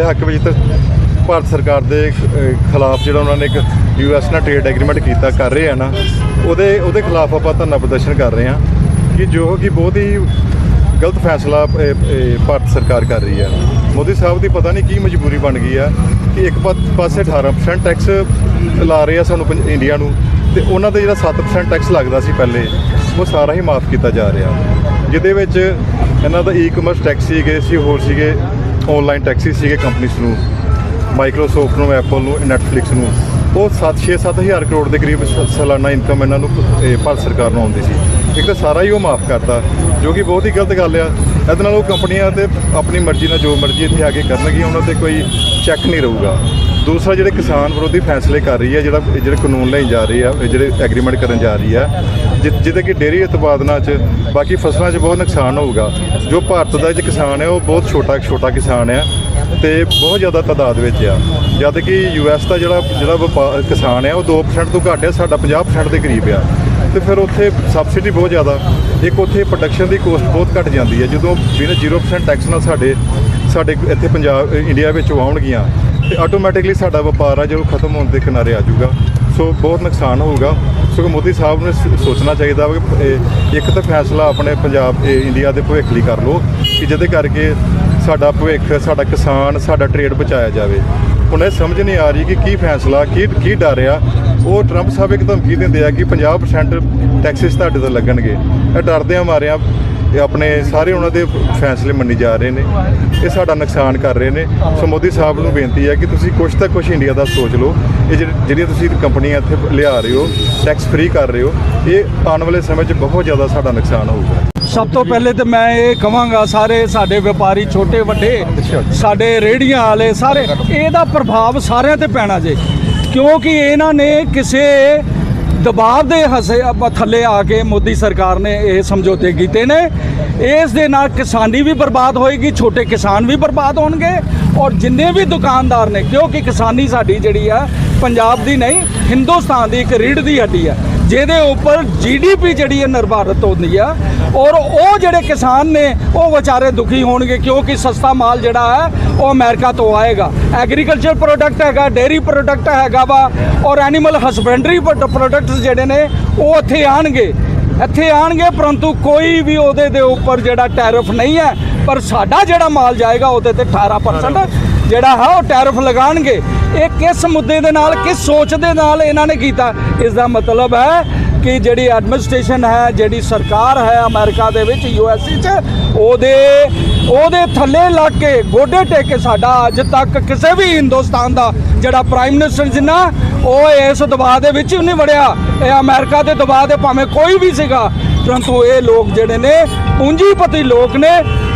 ਦੇ ਹੱਕ ਵਿੱਚ ਤੇ ਭਾਰਤ ਸਰਕਾਰ ਦੇ ਖਿਲਾਫ ਜਿਹੜਾ ਉਹਨਾਂ ਨੇ ਇੱਕ ਯੂਐਸ ਨਾਲ ਟ੍ਰੇਡ ਐਗਰੀਮੈਂਟ ਕੀਤਾ ਕਰ ਰਹੇ ਆ ਨਾ, ਉਹਦੇ ਉਹਦੇ ਖਿਲਾਫ ਆਪਾਂ ਧਰਨਾ ਪ੍ਰਦਰਸ਼ਨ ਕਰ ਰਹੇ ਹਾਂ ਕਿ ਜੋ ਕਿ ਬਹੁਤ ਹੀ ਗਲਤ ਫੈਸਲਾ ਭਾਰਤ ਸਰਕਾਰ ਕਰ ਰਹੀ ਹੈ। ਮੋਦੀ ਸਾਹਿਬ ਦੀ ਪਤਾ ਨਹੀਂ ਕੀ ਮਜਬੂਰੀ ਬਣ ਗਈ ਆ ਕਿ ਇੱਕ ਪਾਸੇ 18% ਟੈਕਸ ਲਾ ਰਹੇ ਆ ਸਾਨੂੰ ਪੰਜ- ਇੰਡੀਆ ਨੂੰ, ਤੇ ਉਹਨਾਂ ਦਾ ਜਿਹੜਾ 7% ਟੈਕਸ ਲੱਗਦਾ ਸੀ ਪਹਿਲੇ, ਉਹ ਸਾਰਾ ਹੀ ਮਾਫ ਕੀਤਾ ਜਾ ਰਿਹਾ। ਜਿਹਦੇ ਵਿੱਚ ਇਹਨਾਂ ਦਾ ਈ-ਕਮਰਸ ਟੈਕਸ ਸੀਗੇ ਸੀ ਹੋਰ ਸੀਗੇ ਆਨਲਾਈਨ ਟੈਕਸੀ ਸੀਗੇ ਕੰਪਨੀਆਂ ਨੂੰ ਮਾਈਕਰੋਸਾਫਟ ਨੂੰ ਐਪਲ ਨੂੰ ਨੈਟਫਲਿਕਸ ਨੂੰ, ਉਹ 7 6 7000 ਕਰੋੜ ਦੇ ਕਰੀਬ ਸਾਲਾਨਾ ਇਨਕਮ ਇਹਨਾਂ ਨੂੰ ਭਾਰਤ ਸਰਕਾਰ ਨੂੰ ਆਉਂਦੀ ਸੀ। ਇੱਕ ਤਾਂ ਸਾਰਾ ਹੀ ਉਹ ਮਾਫ ਕਰਤਾ, ਜੋ ਕਿ ਬਹੁਤ ਹੀ ਗਲਤ ਗੱਲ ਆ। ਇਹਦੇ ਨਾਲ ਉਹ ਕੰਪਨੀਆਂ ਤੇ ਆਪਣੀ ਮਰਜ਼ੀ ਨਾਲ ਜੋ ਮਰਜ਼ੀ ਇੱਥੇ ਆ ਕੇ ਕਰਨਗੀਆਂ, ਉਹਨਾਂ ਤੇ ਕੋਈ ਚੈੱਕ ਨਹੀਂ ਰਹੂਗਾ। ਦੂਸਰਾ ਜਿਹੜੇ ਕਿਸਾਨ ਵਿਰੋਧੀ ਫੈਸਲੇ ਕਰ ਰਹੀ ਹੈ, ਜਿਹੜਾ, ਇਹ ਜਿਹੜੇ ਕਾਨੂੰਨ ਲਈ ਜਾ ਰਹੀ ਆ, ਇਹ ਜਿਹੜੇ ਐਗਰੀਮੈਂਟ ਕਰਨ ਜਾ ਰਹੀ ਆ, ਜਿ- ਜਿਹਦੇ ਕਿ ਡੇਰੀ ਉਤਪਾਦਨਾਂ 'ਚ ਬਾਕੀ ਫਸਲਾਂ 'ਚ ਬਹੁਤ ਨੁਕਸਾਨ ਹੋਊਗਾ। ਜੋ ਭਾਰਤ ਦਾ ਜਿਹੜਾ ਕਿਸਾਨ ਹੈ, ਉਹ ਬਹੁਤ ਛੋਟਾ ਛੋਟਾ ਕਿਸਾਨ ਆ ਤੇ ਬਹੁਤ ਜ਼ਿਆਦਾ ਤਾਦਾਦ ਵਿੱਚ ਆ। ਜਦ ਕਿ ਯੂਐਸ ਦਾ ਜਿਹੜਾ ਜਿਹੜਾ ਵਪਾਰ ਕਿਸਾਨ ਹੈ, ਉਹ 2% ਤੋਂ ਘੱਟ ਹੈ, ਸਾਡਾ 50% ਦੇ ਕਰੀਬ ਆ। ਤੇ ਫਿਰ ਉੱਥੇ ਸਬਸਿਡੀ ਬਹੁਤ ਜ਼ਿਆਦਾ। ਇੱਕ ਉੱਥੇ ਪ੍ਰੋਡਕਸ਼ਨ ਦੀ ਕੋਸਟ ਬਹੁਤ ਘਟ ਜਾਂਦੀ ਹੈ। ਜਦੋਂ ਬਿਨਾਂ 0% ਟੈਕਸ ਨਾਲ ਸਾਡੇ ਸਾਡੇ ਇੱਥੇ ਪੰਜਾਬ ਇੰਡੀਆ ਵਿੱਚ ਆਉਣਗੀਆਂ, ਤੇ ਆਟੋਮੈਟਿਕਲੀ ਸਾਡਾ ਵਪਾਰ ਆ ਜੋ ਖਤਮ ਹੋਣ ਦੇ ਕਿਨਾਰੇ ਆ ਜਾਊਗਾ। ਸੋ ਬਹੁਤ ਨੁਕਸਾਨ ਹੋਊਗਾ। ਸੋ ਮੋਦੀ ਸਾਹਿਬ ਨੂੰ ਸੋਚਣਾ ਚਾਹੀਦਾ ਵਾ ਕਿ ਇੱਕ ਤਾਂ ਫੈਸਲਾ ਆਪਣੇ ਪੰਜਾਬ ਇੰਡੀਆ ਦੇ ਭਵਿੱਖ ਲਈ ਕਰ ਲਓ, ਕਿ ਜਿਹਦੇ ਕਰਕੇ ਸਾਡਾ ਭਵਿੱਖ, ਸਾਡਾ ਕਿਸਾਨ, ਸਾਡਾ ਟ੍ਰੇਡ ਬਚਾਇਆ ਜਾਵੇ। ਹੁਣ ਇਹ ਸਮਝ ਨਹੀਂ ਆ ਰਹੀ ਕਿ ਕੀ ਫੈਸਲਾ, ਕੀ ਕੀ ਡਰ ਆ। ਉਹ ਟਰੰਪ ਸਾਹਿਬ ਇੱਕ ਧਮਕੀ ਦਿੰਦੇ ਆ ਕਿ 50% ਟੈਕਸਿਸ ਤੁਹਾਡੇ ਤੇ ਲੱਗਣਗੇ। ਇਹ ਡਰਦੇ ਆ ਮਾਰਿਆ ਇਹ ਆਪਣੇ ਸਾਰੇ ਉਹਨਾਂ ਦੇ ਫੈਸਲੇ ਮੰਨੀ ਜਾ ਰਹੇ ਨੇ। ਇਹ ਸਾਡਾ ਨੁਕਸਾਨ ਕਰ ਰਹੇ ਨੇ। ਸੋ ਮੋਦੀ ਸਾਹਿਬ ਨੂੰ ਬੇਨਤੀ ਹੈ ਕਿ ਤੁਸੀਂ ਕੁਝ ਤਾਂ ਕੁਝ ਇੰਡੀਆ ਦਾ ਸੋਚ ਲਓ। ਇਹ ਜਿਹੜੀ- ਜਿਹੜੀਆਂ ਤੁਸੀਂ ਕੰਪਨੀਆਂ ਇੱਥੇ ਲਿਆ ਰਹੇ ਹੋ ਟੈਕਸ ਫ੍ਰੀ ਕਰ ਰਹੇ ਹੋ, ਇਹ ਆਉਣ ਵਾਲੇ ਸਮੇਂ 'ਚ ਬਹੁਤ ਜ਼ਿਆਦਾ ਸਾਡਾ ਨੁਕਸਾਨ ਹੋਊਗਾ। ਸਭ ਤੋਂ ਪਹਿਲੇ ਤੇ ਮੈਂ ਇਹ ਕਹਾਂਗਾ ਸਾਰੇ ਸਾਡੇ ਵਪਾਰੀ ਛੋਟੇ, ਵੱਡੇ, ਸਾਡੇ ਰੇੜੀਆਂ ਵਾਲੇ ਸਾਰੇ, ਇਹਦਾ ਪ੍ਰਭਾਵ ਸਾਰਿਆਂ ਤੇ ਪੈਣਾ ਜੇ। ਕਿਉਂਕਿ ਇਹਨਾਂ ਨੇ ਕਿਸੇ ਦਬਾਅ ਦੇ ਹਸੇ ਥੱਲੇ ਆ ਕੇ ਮੋਦੀ ਸਰਕਾਰ ਨੇ ਇਹ ਸਮਝੌਤੇ ਕੀਤੇ ਨੇ। ਇਸ ਦੇ ਨਾਲ ਕਿਸਾਨੀ ਵੀ ਬਰਬਾਦ ਹੋਏਗੀ, ਛੋਟੇ ਕਿਸਾਨ ਵੀ ਬਰਬਾਦ ਹੋਣਗੇ ਔਰ ਜਿੰਨੇ ਵੀ ਦੁਕਾਨਦਾਰ ਨੇ, ਕਿਉਂਕਿ ਕਿਸਾਨੀ ਸਾਡੀ ਜਿਹੜੀ ਆ, ਪੰਜਾਬ ਦੀ ਨਹੀਂ, ਹਿੰਦੁਸਤਾਨ ਦੀ ਇੱਕ ਰੀੜ ਦੀ ਹੱਡੀ ਆ। ਜਿਹਦੇ ਉੱਪਰ ਜੀਡੀਪੀ ਜਿਹੜੀ ਹੈ ਨਿਰਭਾਰਤ ਹੁੰਦੀ ਆ, ਔਰ ਉਹ ਜਿਹੜੇ ਕਿਸਾਨ ਨੇ, ਉਹ ਵਿਚਾਰੇ ਦੁਖੀ ਹੋਣਗੇ ਕਿਉਂਕਿ ਸਸਤਾ ਮਾਲ ਜਿਹੜਾ ਹੈ, ਉਹ ਅਮਰੀਕਾ ਤੋਂ ਆਏਗਾ। ਐਗਰੀਕਲਚਰ ਪ੍ਰੋਡਕਟ ਹੈਗਾ ਡੇਰੀ ਪ੍ਰੋਡਕਟ ਹੈਗਾ ਵਾ, ਔਰ ਐਨੀਮਲ ਹਸਬੈਂਡਰੀ ਪ੍ਰੋਡਕਟਸ ਜਿਹੜੇ ਨੇ, ਉਹ ਇੱਥੇ ਆਣਗੇ। ਇੱਥੇ ਆਣਗੇ, ਪਰੰਤੂ ਕੋਈ ਵੀ ਉਹਦੇ ਦੇ ਉੱਪਰ ਜਿਹੜਾ ਟੈਰਿਫ ਨਹੀਂ ਹੈ, ਪਰ ਸਾਡਾ ਜਿਹੜਾ ਮਾਲ ਜਾਏਗਾ, ਉਹਦੇ ਤੇ 18% ਜਿਹੜਾ ਹੈ, ਉਹ ਟੈਰਿਫ ਲਗਾਣਗੇ ਇਹ ਕਿਸ ਮੁੱਦੇ ਦੇ ਨਾਲ, ਕਿਸ ਸੋਚ ਦੇ ਨਾਲ ਇਹਨਾਂ ਨੇ ਕੀਤਾ? ਇਸ ਦਾ ਮਤਲਬ ਹੈ ਕਿ ਜਿਹੜੀ ਐਡਮਿਨਿਸਟ੍ਰੇਸ਼ਨ ਹੈ, ਜਿਹੜੀ ਸਰਕਾਰ ਹੈ ਅਮਰੀਕਾ ਦੇ ਵਿੱਚ ਯੂਐਸਏ 'ਚ, ਉਹਦੇ ਉਹਦੇ ਥੱਲੇ ਲੱਗ ਕੇ ਗੋਡੇ ਟੇਕ ਕੇ ਸਾਡਾ ਅੱਜ ਤੱਕ ਕਿਸੇ ਵੀ ਹਿੰਦੁਸਤਾਨ ਦਾ ਜਿਹੜਾ ਪ੍ਰਾਈਮ ਮਿਨਿਸਟਰ ਜਿੰਨਾ, ਉਹ ਇਸ ਦਬਾਅ ਦੇ ਵਿੱਚ ਹੀ ਨਹੀਂ ਵੜਿਆ। ਇਹ ਅਮਰੀਕਾ ਦੇ ਦਬਾਅ ਦੇ ਭਾਵੇਂ ਕੋਈ ਵੀ ਸੀਗਾ। ਪਰੰਤੂ ਇਹ ਲੋਕ ਜਿਹੜੇ ਨੇ, ਪੂੰਜੀਪਤੀ ਲੋਕ ਨੇ,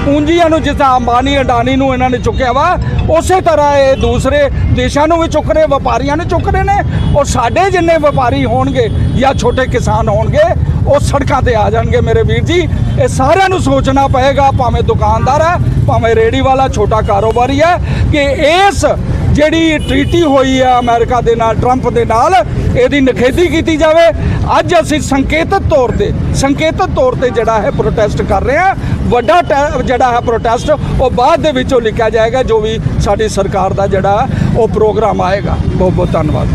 ਪੂੰਜੀਆਂ ਨੂੰ ਜਿਸ ਤਰ੍ਹਾਂ ਅੰਬਾਨੀ, ਅਡਾਨੀ ਨੂੰ ਇਹਨਾਂ ਨੇ ਚੁੱਕਿਆ ਵਾ, ਉਸੇ ਤਰ੍ਹਾਂ ਇਹ ਦੂਸਰੇ ਦੇਸ਼ਾਂ ਨੂੰ ਵੀ ਚੁੱਕ ਰਹੇ, ਵਪਾਰੀਆਂ ਨੂੰ ਚੁੱਕ ਰਹੇ ਨੇ। ਔਰ ਸਾਡੇ ਜਿੰਨੇ ਵਪਾਰੀ ਹੋਣਗੇ ਜਾਂ ਛੋਟੇ ਕਿਸਾਨ ਹੋਣਗੇ ਉਹ ਸੜਕਾਂ ਤੇ ਆ ਜਾਣਗੇ ਮੇਰੇ ਵੀਰ ਜੀ। ਇਹ ਸਾਰਿਆਂ ਨੂੰ ਸੋਚਣਾ ਪਏਗਾ, ਭਾਵੇਂ ਦੁਕਾਨਦਾਰ ਹੈ, ਭਾਵੇਂ ਰੇੜੀ ਵਾਲਾ, ਛੋਟਾ ਕਾਰੋਬਾਰੀ ਹੈ, ਕਿ ਇਸ ਜਿਹੜੀ ਟ੍ਰੀਟੀ ਹੋਈ ਹੈ ਅਮਰੀਕਾ ਦੇ ਨਾਲ, ਟਰੰਪ ਦੇ ਨਾਲ, ਇਹਦੀ ਨਖੇਦੀ ਕੀਤੀ ਜਾਵੇ। ਅੱਜ ਅਸੀਂ ਸੰਕੇਤਤ ਤੌਰ ਤੇ, ਸੰਕੇਤਤ ਤੌਰ ਤੇ ਜਿਹੜਾ ਹੈ ਪ੍ਰੋਟੈਸਟ ਕਰ ਰਹੇ ਹਾਂ। ਵੱਡਾ ਟੈ- ਜਿਹੜਾ ਹੈ ਪ੍ਰੋਟੈਸਟ ਉਹ ਬਾਅਦ ਦੇ ਵਿੱਚੋਂ ਲਿਖਿਆ ਜਾਏਗਾ, ਜੋ ਵੀ ਸਾਡੀ ਸਰਕਾਰ ਦਾ ਜਿਹੜਾ ਉਹ ਪ੍ਰੋਗਰਾਮ ਆਏਗਾ। ਬਹੁਤ ਬਹੁਤ ਧੰਨਵਾਦ।